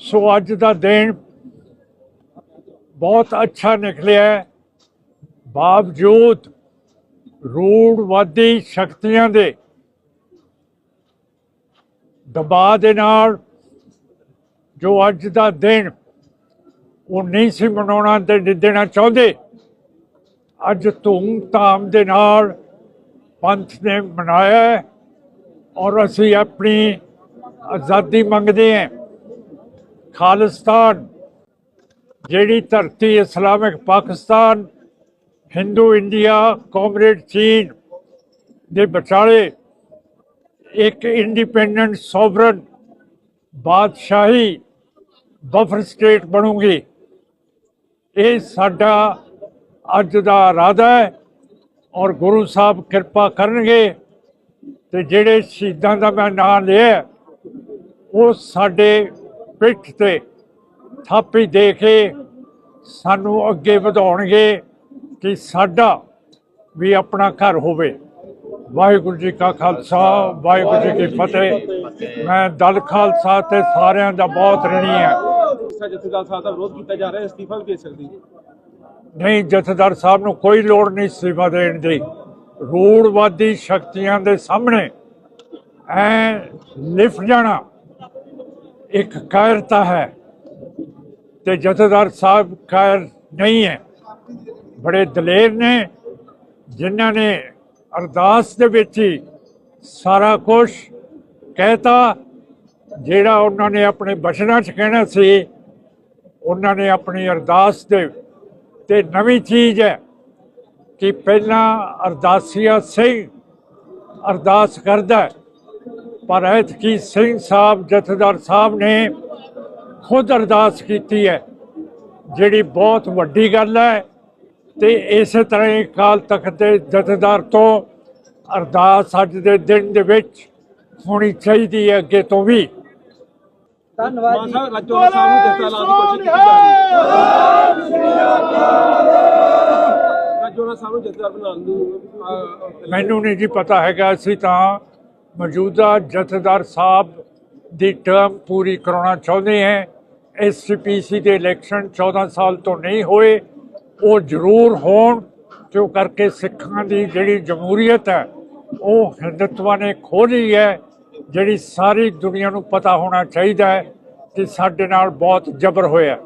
ਸੋ ਅੱਜ ਦਾ ਦਿਨ ਬਹੁਤ ਅੱਛਾ ਨਿਕਲਿਆ ਬਾਵਜੂਦ ਰੂੜਵਾਦੀ ਸ਼ਕਤੀਆਂ ਦੇ ਦਬਾਅ ਦੇ ਨਾਲ ਜੋ ਅੱਜ ਦਾ ਦਿਨ ਉਹ ਨਹੀਂ ਸੀ ਮਨਾਉਣਾ ਤੇ ਦੇਣਾ ਚਾਹੁੰਦੇ, ਅੱਜ ਧੂਮ-ਧਾਮ ਦੇ ਨਾਲ ਪੰਥ ਨੇ ਮਨਾਇਆ ਔਰ ਅਸੀਂ ਆਪਣੀ ਆਜ਼ਾਦੀ ਮੰਗਦੇ ਹਾਂ। ਖਾਲਿਸਤਾਨ, ਜਿਹੜੀ ਧਰਤੀ Islamic Pakistan, Hindu India comrade ਚੀਨ ਦੇ ਵਿਚਾਲੇ ਇੱਕ ਇੰਡੀਪੈਂਡੈਂਟ ਸੋਵਰਨ ਬਾਦਸ਼ਾਹੀ ਬਫਰ ਸਟੇਟ ਬਣੂਗੀ। ਇਹ ਸਾਡਾ ਅੱਜ ਦਾ ਇਰਾਦਾ ਹੈ ਔਰ ਗੁਰੂ ਸਾਹਿਬ ਕਿਰਪਾ ਕਰਨਗੇ ਤੇ ਜਿਹੜੇ ਸ਼ਹੀਦਾਂ ਦਾ ਮੈਂ ਨਾਮ ਲਿਆ, ਉਹ ਸਾਡੇ ਪਿੱਠ ਤੇ ਥਾਪੀ ਦੇ ਕੇ ਸਾਨੂੰ ਅੱਗੇ ਵਧਾਉਣਗੇ ਕਿ ਸਾਡਾ ਵੀ ਆਪਣਾ ਘਰ ਹੋਵੇ। ਵਾਹਿਗੁਰੂ ਜੀ ਕਾ ਖਾਲਸਾ ਵਾਹਿਗੁਰੂ ਜੀ ਕੀ ਫਤਿਹ। ਮੈਂ ਦਲ ਖਾਲਸਾ ਤੇ ਸਾਰਿਆਂ ਦਾ ਬਹੁਤ ਰਣੀ ਹਾਂ। ਜਥੇਦਾਰ ਸਾਹਿਬ ਦਾ ਵਿਰੋਧ ਕੀਤਾ ਜਾ ਰਿਹਾ ਅਸਤੀਫਾ ਵੀ ਦੇ ਸਕਦੀ ਨਹੀਂ ਜਥੇਦਾਰ ਸਾਹਿਬ ਨੂੰ ਕੋਈ ਲੋੜ ਨਹੀਂ ਅਸਤੀਫਾ ਦੇਣ ਦੀ। ਰੂੜਵਾਦੀ ਸ਼ਕਤੀਆਂ ਦੇ ਸਾਹਮਣੇ ਐ ਲਿਫ ਜਾਣਾ। ਇੱਕ ਕਾਇਰਤਾ ਹੈ ਤੇ ਜਥੇਦਾਰ ਸਾਹਿਬ ਕਾਇਰ ਨਹੀਂ ਹੈ। ਬੜੇ ਦਲੇਰ ਨੇ, ਜਿਨ੍ਹਾਂ ਨੇ ਅਰਦਾਸ ਦੇ ਵਿੱਚ ਹੀ ਸਾਰਾ ਕੁਝ ਕਹਿਤਾ, ਜਿਹੜਾ ਉਹਨਾਂ ਨੇ ਆਪਣੇ ਬਚਨਾਂ 'ਚ ਕਹਿਣਾ ਸੀ, ਉਹਨਾਂ ਨੇ ਆਪਣੀ ਅਰਦਾਸ ਦੇ ਤੇ ਨਵੀਂ ਚੀਜ਼ ਹੈ ਕਿ ਪਹਿਲਾਂ ਅਰਦਾਸੀਆ ਸਿੰਘ ਅਰਦਾਸ ਕਰਦਾ ਪਰ ਐਤਕੀ ਸਿੰਘ ਸਾਹਿਬ ਜਥੇਦਾਰ ਸਾਹਿਬ ਨੇ ਖੁਦ ਅਰਦਾਸ ਕੀਤੀ ਹੈ ਜਿਹੜੀ ਬਹੁਤ ਵੱਡੀ ਗੱਲ ਹੈ ਤੇ ਇਸੇ ਤਰ੍ਹਾਂ ਹੀ ਕਾਲ ਤਖਤ ਦੇ ਜਥੇਦਾਰ ਤੋਂ ਅਰਦਾਸ ਅੱਜ ਦੇ ਦਿਨ ਦੇ ਵਿੱਚ ਹੋਣੀ ਚਾਹੀਦੀ ਹੈ ਅੱਗੇ ਤੋਂ ਵੀ। ਧੰਨਵਾਦ ਮਾਨ ਜੀ ਸਾਹਿਬ ਰਾਜੋਲਾ ਸਾਹਿਬ ਨੂੰ ਜਥੇਦਾਰ ਲਾਉਣ ਦੀ ਕੋਸ਼ਿਸ਼ ਕੀਤੀ ਜਾ ਰਹੀ ਹੈ ਰਾਜੋਲਾ ਸਾਹਿਬ ਨੂੰ ਜਥੇਦਾਰ ਬਣਾਉਣ ਨੂੰ ਅਹ, ਮੈਨੂੰ ਨਹੀਂ ਜੀ ਪਤਾ ਹੈਗਾ ਅਸੀਂ ਤਾਂ ਮੌਜੂਦਾ ਜਥੇਦਾਰ ਸਾਹਿਬ ਦੀ ਟਰਮ ਪੂਰੀ ਕਰਾਉਣਾ ਚਾਹੁੰਦੇ ਹਾਂ। ਐਸਸੀਪੀਸੀ ਦੇ ਇਲੈਕਸ਼ਨ 14 ਸਾਲ ਤੋਂ ਨਹੀਂ ਹੋਏ, ਉਹ ਜ਼ਰੂਰ ਹੋਣ ਕਿਉਂ ਕਰਕੇ ਸਿੱਖਾਂ ਦੀ ਜਿਹੜੀ ਜਮਹੂਰੀਅਤ ਹੈ, ਉਹ ਹਿੰਦੁਤਵਾ ਨੇ ਖੋਲੀ ਹੈ, ਜਿਹੜੀ ਸਾਰੀ ਦੁਨੀਆ ਨੂੰ ਪਤਾ ਹੋਣਾ ਚਾਹੀਦਾ ਹੈ ਕਿ ਸਾਡੇ ਨਾਲ ਬਹੁਤ ਜ਼ਬਰ ਹੋਇਆ।